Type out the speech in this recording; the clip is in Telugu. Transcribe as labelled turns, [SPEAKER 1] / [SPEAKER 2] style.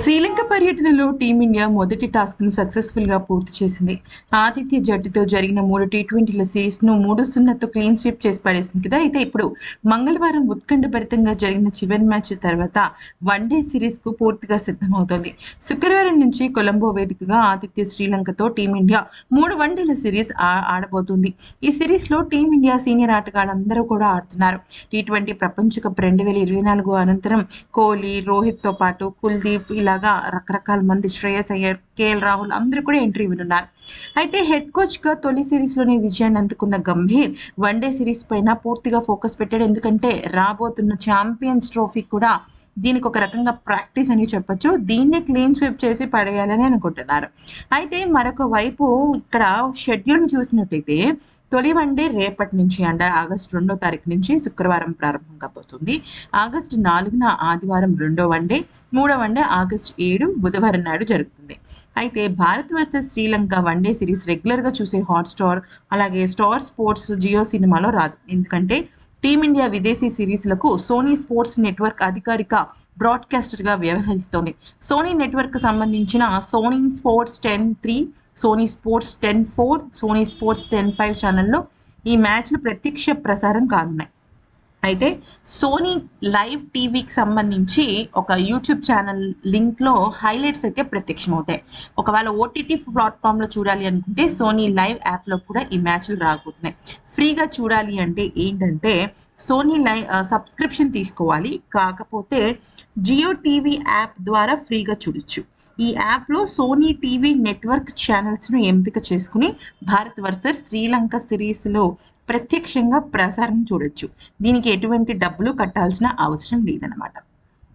[SPEAKER 1] శ్రీలంక పర్యటనలో టీమిండియా మొదటి టాస్క్ను సక్సెస్ఫుల్గా పూర్తి చేసింది. ఆతిథ్య జట్టుతో జరిగిన మూడు టీ ట్వంటీల సిరీస్ను మూడు సున్నాతో క్లీన్ స్వీప్ చేసి పడేసింది కదా. అయితే ఇప్పుడు మంగళవారం ఉత్కంఠభరితంగా జరిగిన చివరి మ్యాచ్ తర్వాత వన్డే సిరీస్కు పూర్తిగా సిద్ధమవుతోంది. శుక్రవారం నుంచి కొలంబో వేదికగా ఆతిథ్య శ్రీలంకతో టీమిండియా మూడు వన్డేల సిరీస్ ఆడబోతుంది. ఈ సిరీస్లో టీమిండియా సీనియర్ ఆటగాళ్ళందరూ కూడా ఆడుతున్నారు. టీ ట్వంటీ ప్రపంచ కప్ రెండు వేల ఇరవై నాలుగు అనంతరం కోహ్లీ రోహిత్తో పాటు కుల్దీప్ ఇలాగా రకరకాల మంది శ్రేయస్ అయ్యర్ కేఎల్ రాహుల్ అందరూ కూడా ఎంట్రీ ఉన్నారు అయితే హెడ్ కోచ్గా తొలి సిరీస్లోనే విజయాన్ని అందుకున్న గంభీర్ వన్డే సిరీస్ పైన పూర్తిగా ఫోకస్ పెట్టాడు. ఎందుకంటే రాబోతున్న ఛాంపియన్స్ ట్రోఫీ కూడా దీనికి ఒక రకంగా ప్రాక్టీస్ అని చెప్పొచ్చు. దీన్ని క్లీన్ స్వీప్ చేసి పడేయాలని అనుకుంటున్నారు. అయితే మరొక వైపు ఇక్కడ షెడ్యూల్ చూసినట్టయితే తొలి వన్డే రేపటి నుంచి అంటే ఆగస్టు రెండో తారీఖు నుంచి శుక్రవారం ప్రారంభం కాబోతుంది ఆగస్టు నాలుగున ఆదివారం రెండో వన్డే మూడో వన్డే ఆగస్టు ఏడు బుధవారం నాడు జరుగుతుంది. అయితే Bharat versus Sri Lanka one day series రెగ్యులర్గా చూసే చూసే హాట్స్టార్ అలాగే స్టార్ స్పోర్ట్స్ జియో సినిమాలో రాదు. ఎందుకంటే టీమిండియా విదేశీ సిరీస్లకు సోనీ స్పోర్ట్స్ నెట్వర్క్ అధికారిక బ్రాడ్కాస్టర్గా వ్యవహరిస్తోంది. సోనీ నెట్వర్క్ సంబంధించిన Sony sports ten three Sony sports ten four Sony sports ten five ఛానల్లో ఈ మ్యాచ్లు ప్రత్యక్ష ప్రసారం కానున్నాయి. అయితే సోనీ లైవ్ టీవీకి సంబంధించి ఒక యూట్యూబ్ ఛానల్ లింక్లో హైలైట్స్ అయితే ప్రత్యక్షమవుతాయి. ఒకవేళ ఓటీటీ ప్లాట్ఫామ్లో చూడాలి అనుకుంటే సోనీ లైవ్ యాప్లో కూడా ఈ మ్యాచ్లు రాబోతున్నాయి. ఫ్రీగా చూడాలి అంటే ఏంటంటే సోనీ లైవ్ సబ్స్క్రిప్షన్ తీసుకోవాలి. కాకపోతే జియో టీవీ యాప్ ద్వారా ఫ్రీగా చూడొచ్చు. ఈ యాప్లో సోనీ టీవీ నెట్వర్క్ ఛానల్స్ను ఎంపిక చేసుకుని భారత్ వర్సెస్ శ్రీలంక సిరీస్లో ప్రత్యక్షంగా ప్రసారం చూడొచ్చు. దీనికి ఎటువంటి డబ్బులు కట్టాల్సిన అవసరం లేదన్నమాట.